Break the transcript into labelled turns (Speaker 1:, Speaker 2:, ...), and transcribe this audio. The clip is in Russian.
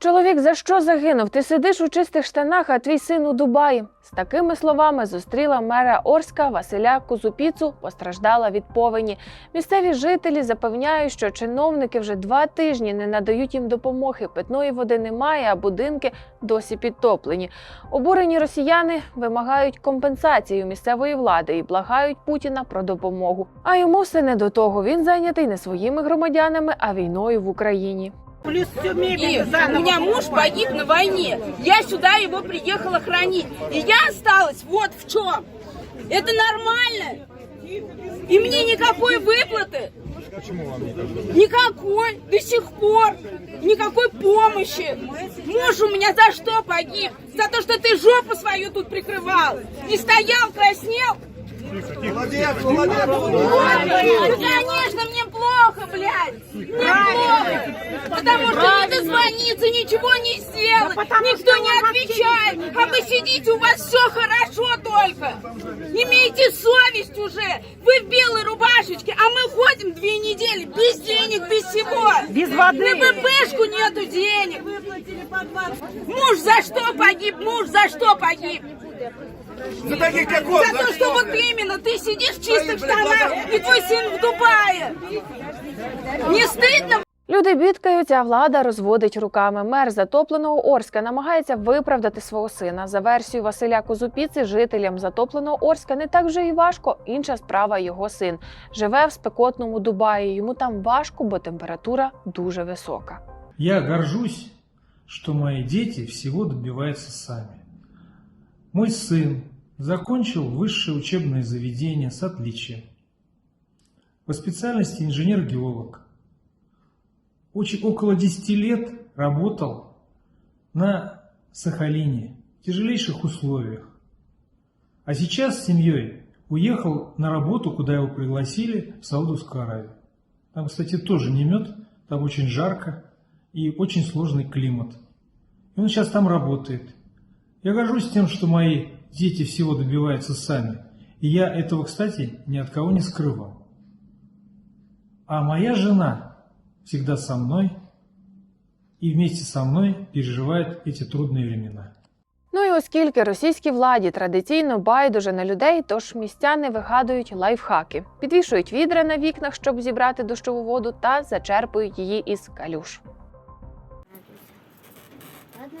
Speaker 1: Чоловік за що загинув? Ти сидиш у чистих штанах, а твій син у Дубаї. З такими словами зустріла мера Орська Василя Кузупіцу, постраждала від повені. Місцеві жителі запевняють, що чиновники вже два тижні не надають їм допомоги. Питної води немає, а будинки досі підтоплені. Обурені росіяни вимагають компенсації місцевої влади і благають Путіна про допомогу. А йому все не до того. Він зайнятий не своїми громадянами, а війною в Україні.
Speaker 2: Плюс всю
Speaker 3: И
Speaker 2: мебель
Speaker 3: у
Speaker 2: заново
Speaker 3: меня муж погиб на войне. Я сюда его приехала хранить. И я осталась вот в чем. Это нормально. И мне никакой выплаты. Никакой. До сих пор. Никакой помощи. Муж у меня за что погиб? За то, что ты жопу свою тут прикрывал. Не стоял, краснел. Ну, конечно, мне плохо, блядь. Мне плохо. Потому что не дозвониться, ничего не сделать.
Speaker 2: потому
Speaker 3: Никто не отвечает. А вы сидите, у вас все хорошо только. Имейте совесть уже. Вы в белой рубашечке, а мы ходим две недели без денег, без всего.
Speaker 2: Без воды.
Speaker 3: На ППшку нету денег. Муж за что погиб? Муж за что погиб?
Speaker 4: За таких как он,
Speaker 3: За то, что вот именно ты сидишь в чистых штанах и твой сын в Дубае. Не стыдно
Speaker 1: Люди бідкаються, а влада розводить руками. Мер затопленого Орська намагається виправдати свого сина. За версією Василя Козупіци, жителям затопленого Орська не так вже і важко. Інша справа його син живе в спекотному Дубаї. Йому там важко, бо температура дуже висока.
Speaker 5: Я горжусь, что мои дети всего добиваются сами. Мой сын закончил высшее учебное заведение с отличием. По специальности инженер-геолог. Очень, около 10 лет работал на Сахалине в тяжелейших условиях. А сейчас с семьей уехал на работу, куда его пригласили, в Саудовскую Аравию. Там, кстати, тоже не мед, там очень жарко и очень сложный климат. И он сейчас там работает. Я горжусь тем, что мои дети всего добиваются сами. И я этого, кстати, ни от кого не скрывал. А моя жена всегда со мной и вместе со мной переживает эти трудные времена.
Speaker 1: Ну і оскільки російській владі традиційно байдуже на людей, тож містяни вигадують лайфхаки, підвішують відра на вікнах, щоб зібрати дощову воду, та зачерпують її із калюш.
Speaker 6: Ладно.